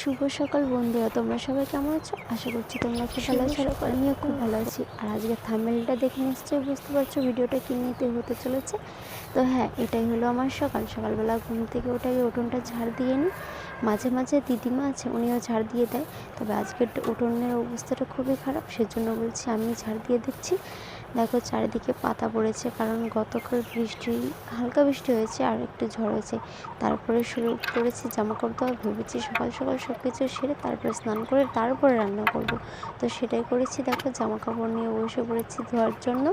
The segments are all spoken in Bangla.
শুভ সকাল বন্ধুরা তোমরা সবাই কেমন আছো? আশা করছি তোমরা খুব ভালো আছো আমিও খুব ভালো আছি। আর আজকে থামেলটা দেখে নিশ্চয়ই বুঝতে পারছ ভিডিওটা কী নিতে হতে চলেছে। তো হ্যাঁ এটাই হলো আমার সকাল। সকালবেলা ঘুম থেকে ওটাই উঠোনটা ঝাড় দিয়ে নিই। মাঝে মাঝে দিদিমা আছে উনিও ঝাড় দিয়ে দেয়। তবে আজকের উঠোনের অবস্থাটা খুবই খারাপ সেজন্য বলছি আমি ঝাড় দিয়ে দিচ্ছি। দেখো চারিদিকে পাতা পড়েছে কারণ গতকাল বৃষ্টি, হালকা বৃষ্টি হয়েছে আর একটু ঝড় হয়েছে। তারপরে শুরু করেছি জামা কাপড় দেওয়া ভেবেছি সকাল সকাল সব কিছু সেরে তারপরে স্নান করে তারপরে রান্না করব। তো সেটাই করেছি দেখো জামা কাপড় নিয়ে বসে পড়েছি ধোয়ার জন্য।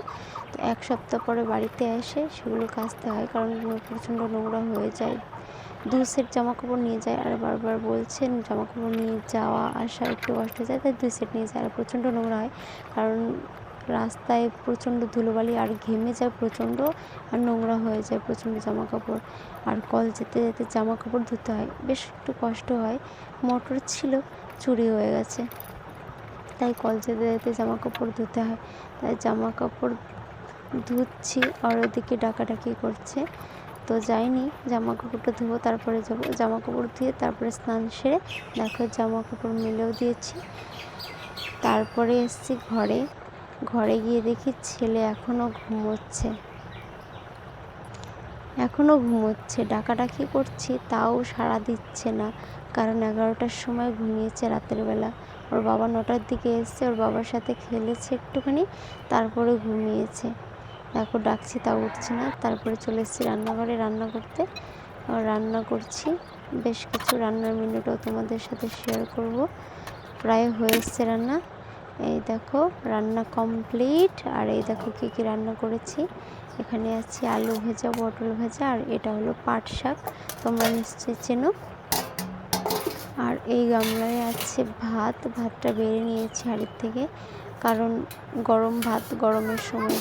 তো এক সপ্তাহ পরে বাড়িতে এসে সেগুলো কাচতে হয় কারণ প্রচণ্ড নোংরা হয়ে যায়। দু সেট জামা কাপড় নিয়ে যায় আর বারবার বলছেন জামা কাপড় নিয়ে যাওয়া আসা একটু কষ্ট হয়ে যায় তাই দুই সেট নিয়ে যায় আর প্রচণ্ড নোংরা হয়। কারণ রাস্তায় প্রচণ্ড ধুলোবালি আর ঘেমে যায় প্রচণ্ড আর নোংরা হয়ে যায় প্রচণ্ড জামা কাপড় আর কল যেতে যেতে জামা কাপড় ধুতে হয়। বেশ একটু কষ্ট হয়। মোটর ছিল, চুরি হয়ে গেছে। তাই কল যেতে যেতে জামা কাপড় ধুতে হয়। তাই জামা কাপড় ধুচ্ছি আর ওদিকে ডাকাডাকি করছে। তো যাইনি জামা কাপড়টা ধুবো, তারপরে যাব। জামা কাপড় ধুয়ে তারপরে স্নান সেরে দেখো জামা কাপড় মেলেও দিয়েছি। তারপরে এসছি ঘরে। ঘরে গিয়ে দেখি ছেলে এখনও ঘুমোচ্ছে। এখনও ঘুমোচ্ছে। ডাকাডাকি করছি, তাও সাড়া দিচ্ছে না। কারণ এগারোটার সময় ঘুমিয়েছে রাতের বেলা। ওর বাবা নটার দিকে এসছে, ওর বাবার সাথে খেলেছে একটুখানি, তারপরে ঘুমিয়েছে। দেখো, ডাকছি, তাও উঠছে না। তারপরে চলে এসেছি রান্নাঘরে। রান্না করতে রান্না করছি। বেশ কিছু রান্নার মিনিটও তোমাদের সাথে শেয়ার করব। প্রায় হয়ে এসছে রান্না। এই দেখো, রান্না কমপ্লিট আর এই দেখো কী কী রান্না করেছি। এখানে আছে আলু ভাজা, পটল ভাজা, আর এটা হলো পাট শাক। তোমরা নিশ্চয়ই চেনো। আর এই গামলায় আছে ভাত। ভাতটা বেড়ে নিয়েছি হাড়ির থেকে, কারণ গরম ভাত গরমের সময়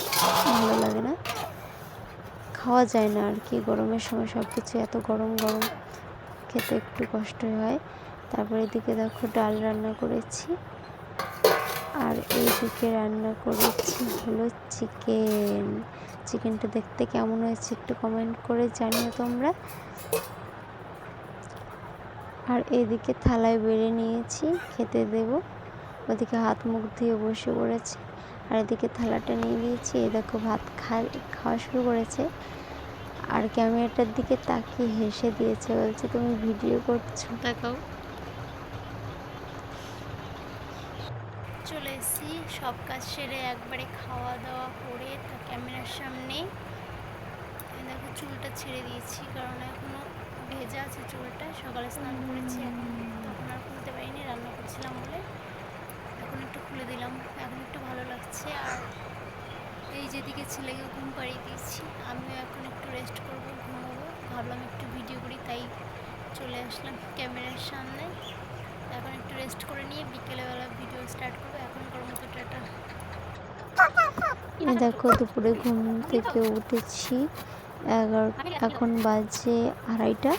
ভালো লাগে না। খাওয়া যায় না আর কি। গরমের সময় সব কিছু এত গরম গরম, খেতে একটু কষ্ট হয়। তারপরে এদিকে দেখো ডাল রান্না করেছি। আর এইদিকে রান্না করেছি হলো চিকেন। চিকেনটা দেখতে কেমন হয়েছে একটু কমেন্ট করে জানিও তোমরা। আর এদিকে থালায় বেড়ে নিয়েছি, খেতে দেব। ওদিকে হাত মুখ ধুয়ে বসে পড়েছে। আর এদিকে থালাটা নিয়ে গিয়েছি এই দেখো ভাত খায়, খাওয়া শুরু করেছে। আর ক্যামেরাটার দিকে তাকিয়ে হেসে দিয়েছে, বলছে, তুমি ভিডিও করছ? দেখাও। চলে এসেছি। সব কাজ সেরে একবারে খাওয়া দাওয়া করে তা ক্যামেরার সামনে। দেখো চুলটা ছেড়ে দিয়েছি কারণ এখনও ভেজা আছে চুলটা। সকালে স্নান করেছি তখন আর খুলতে পারিনি রান্না করছিলাম বলে। এখন একটু খুলে দিলাম এখন একটু ভালো লাগছে। আর এই যেদিকে ছেলেকে ঘুম পাড়িয়ে দিয়েছি আমিও এখন একটু রেস্ট করব ঘুমাবো। ভাবলাম একটু ভিডিও করি তাই চলে আসলাম ক্যামেরার সামনে। এখন একটু রেস্ট করে নিয়ে বিকেলবেলা ভিডিও স্টার্ট করব। এখনকার মতো টাটা এই দেখো দুপুরে ঘুম থেকে উঠেছি। এগারো এখন বাজে আড়াইটা।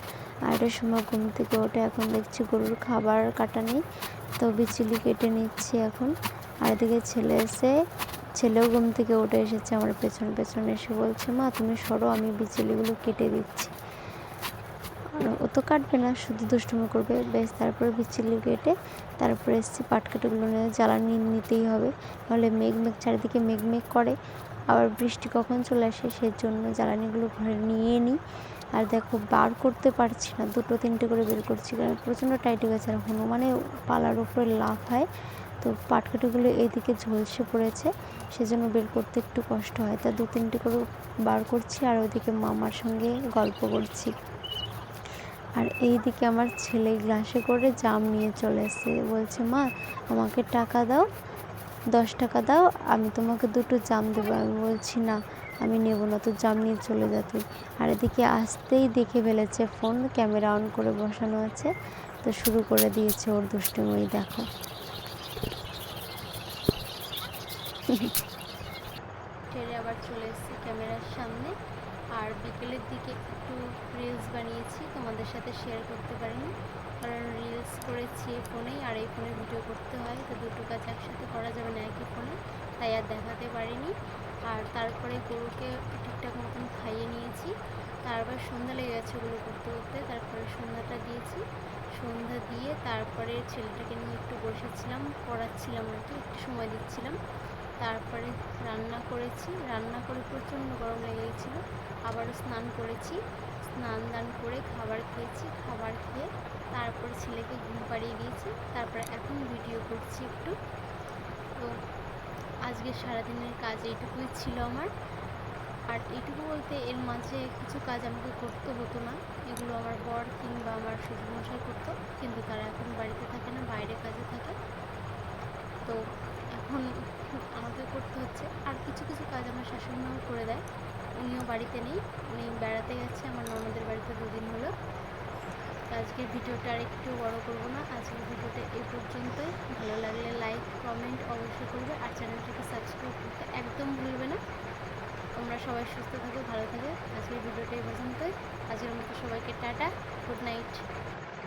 আড়াইটার সময় ঘুম থেকে ওঠে এখন দেখছি গরুর খাবার কাটা নেই তো বিচুলি কেটে নিচ্ছি এখন। আর এদিকে ছেলে এসে ছেলেও ঘুম থেকে উঠে এসেছে আমার পেছন পেছন এসে বলছে মা তুমি সরো আমি বিচুলিগুলো কেটে দিচ্ছি। ও তো কাটবে না, শুধু দুষ্টুমি করবে। বেশ তারপরে বিচুলি কেটে তারপরে এসছি পাটকাঠিগুলো নিয়ে, জ্বালানি নিতেই হবে। নাহলে মেঘ মেঘ, চারিদিকে মেঘ মেঘ করে। আবার বৃষ্টি কখন চলে আসে সেই জন্য জ্বালানিগুলো ঘরে নিয়ে নিই। আর দেখো, বার করতে পারছি না, দুটো তিনটে করে বের করছি। কারণ প্রচণ্ড টাইট গেছে আর হনুমানে পালার উপরে লাফায় তো পাটকাঠিগুলো এইদিকে ঝলসে পড়েছে, সেজন্য বের করতে একটু কষ্ট হয়। তা দু তিনটে করে বার করছি আর ওইদিকে মামার সঙ্গে গল্প করছি। আর এই দিকে আমার ছেলে গ্লাসে করে জাম নিয়ে চলে এসেছে। বলছে, মা, আমাকে টাকা দাও, দশ টাকা দাও, আমি তোমাকে দুটো জাম দেবো। আমি বলছি, না, আমি নেব না, তো জাম নিয়ে চলে যা তুই। আর এদিকে আসতেই দেখে ফেলেছে ফোন, ক্যামেরা অন করে বসানো আছে। তো শুরু করে দিয়েছে ওর দুষ্টুমি, দেখো। ছেড়ে আবার চলে এসেছি ক্যামেরার সামনে। আর বিকেলের দিকে একটু বানিয়েছি তোমাদের সাথে শেয়ার করতে পারিনি। কারণ রিলস করেছি ফোনেই আর এই ফোনে ভিডিও করতে হয়। তো দুটো কাজ একসাথে করা যাবে না একই ফোনে তাই আর দেখাতে পারিনি। আর তারপরে গরুকে ঠিকঠাক মতন খাইয়ে নিয়েছি। তারপর সন্ধ্যা লেগে গেছে ওগুলো করতে করতে, তারপরে সন্ধ্যাটা দিয়েছি। সন্ধ্যা দিয়ে তারপরে ছেলেটাকে নিয়ে একটু বসেছিলাম, পড়াচ্ছিলাম আর কি, একটু সময় দিচ্ছিলাম। তারপরে রান্না করেছি। রান্না করে প্রচণ্ড গরম লেগে গেছিল। আবারও স্নান করেছি। স্নান দান করে খাবার খেয়েছি, খাবার খেয়ে তারপরে ছেলেকে ঘুম পাড়িয়ে দিয়েছি। তারপরে এখন ভিডিও করছি একটু। তো আজকে সারাদিনের কাজ এইটুকুই ছিল আমার। আর এইটুকু বলতে এর মাঝে কিছু কাজ আমাকে করতে হতো না। এগুলো আমার বর কিংবা আমার শ্বশুরমশাই করতো, কিন্তু তারা এখন বাড়িতে থাকে না, বাইরে কাজে থাকে। তো এখন আমাকে করতে হচ্ছে। আর কিছু কিছু কাজ আমার শাশুড়িমাও করে দেয়। উনিও বাড়িতে নেই। উনি বেড়াতে গেছে, আমার ননদের বাড়িতে দুদিন হলো। আজকের ভিডিওটা আর একটু বড় করব না। আজকের ভিডিওটা এই পর্যন্তই। ভালো লাগলে লাইক কমেন্ট অবশ্যই করবে আর চ্যানেলটাকে সাবস্ক্রাইব করতে একদম ভুলবে না। তোমরা সবাই সুস্থ থাকো, ভালো থাকো। আজকের ভিডিওটা এই পর্যন্তই। আজকের মতো সবাইকে টাটা গুড নাইট